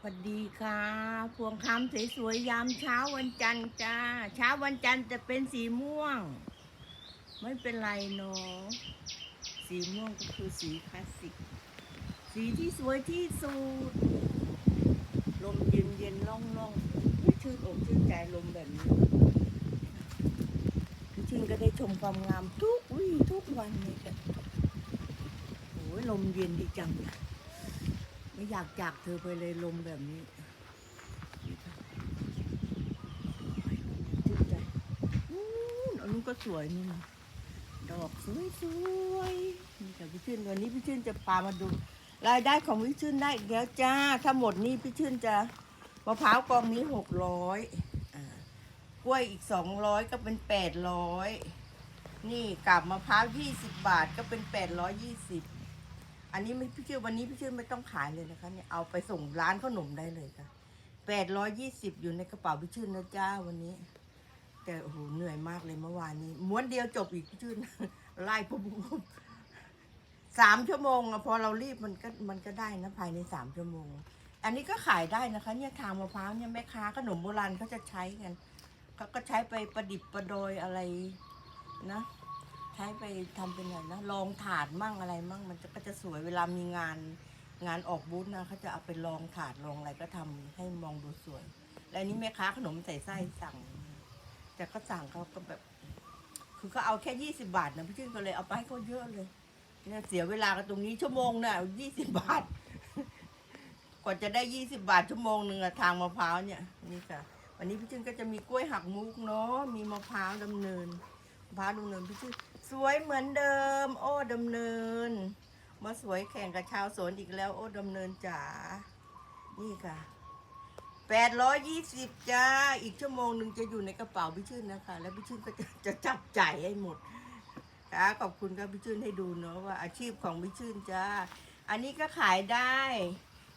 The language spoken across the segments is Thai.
สวัสดีค่ะพวงคำสวยๆยามเช้าวันจันทร์จ้า เช้าวันจันทร์จะเป็นสีม่วง ไม่เป็นไรเนาะสีม่วงก็คือสีคลาสสิก สีที่สวยที่สุด ลมเย็นเย็นๆล่องล่องชื่นอกชื่นใจลมแบบนี้พี่ชื่นก็ได้ชมความงามทุกวี่ทุกวันเลยค่ะโอ้ยลมเย็นดีจังเลย ไม่อยากจากเธอไปเลยลมแบบนี้ชื่นใจนู่นอันนู้นก็สวยนี่นะดอกสวยสวยๆนี่แต่พี่ชื่นวันนี้พี่ชื่นจะพามาดู รายได้ของพี่ชื่นได้อีกแล้วจ้า ถ้าหมดนี่พี่ชื่นจะมะพร้าวกองนี้หกร้อยกล้วยอีกสองร้อยก็เป็นแปดร้อยนี่กับมะพร้าวยี่สิบบาทก็เป็นแปดร้อยยี่สิบ อันนี้ไม่พี่ชื่อวันนี้พี่ชื่อไม่ต้องขายเลยนะคะเนี่ยเอาไปส่งร้านขนมได้เลยค่ะแปดร้อยยี่สิบอยู่ในกระเป๋าพี่ชื่อนะจ้าวันนี้ แต่โอ้โหเหนื่อยมากเลยเมื่อวานนี้ ม้วนเดียวจบอีกพี่ชื่อไล่ปุ๊บปุ๊บสามชั่วโมงอะพอเรารีบมันก็มันก็ได้นะภายในสามชั่วโมง อันนี้ก็ขายได้นะคะ เนี่ยทางมะพร้าวเนี่ยแม่ค้าขนมโบราณเขาจะใช้กันเขาก็ใช้ไปประดิบประโดยอะไรนะ ใช้ไปทำเป็นอะไรนะรองถาดมั่งอะไรมั่งมันจะก็จะสวยเวลามีงานงานออกบูธนะเขาจะเอาไปรองถาดรองอะไรก็ทำให้มองดูสวย และอันนี้แม่ค้าขนมใส่ไส้สั่ง แต่ก็สั่งเขาก็แบบ คือเขาเอาแค่ยี่สิบาทนะพี่ชื่นก็เลยเอาไปให้เขาเยอะเลยเนี่ยเสียเวลากันตรงนี้ชั่วโมงน่ะยี่สิบาท กว่าจะได้ยี่สิบาทชั่วโมงหนึ่งอะทางมะพร้าวเนี่ยนี่ค่ะ วันนี้พี่ชื่นก็จะมีกล้วยหักมุกเนาะมีมะพร้าวดำเนินมะพร้าวดำเนินพี่ชื่อ สวยเหมือนเดิม โอ้ดำเนิน มาสวยแข่งกับชาวสวนอีกแล้ว โอ้ดำเนินจ๋านี่ค่ะแปดร้อยยี่สิบจ้า อีกชั่วโมงหนึ่งจะอยู่ในกระเป๋าพี่ชื่นนะคะ แล้วพี่ชื่นก็จะจะจับจ่ายให้หมดค่ะขอบคุณครับพี่ชื่นให้ดูเนาะว่าอาชีพของพี่ชื่นจ้า อันนี้ก็ขายได้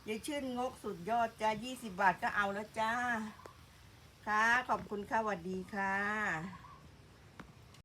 ยายชื่นงกสุดยอดจ้ายี่สิบบาทก็เอาแล้วจ้า ค่ะ ขอบคุณค่ะสวัสดีค่ะ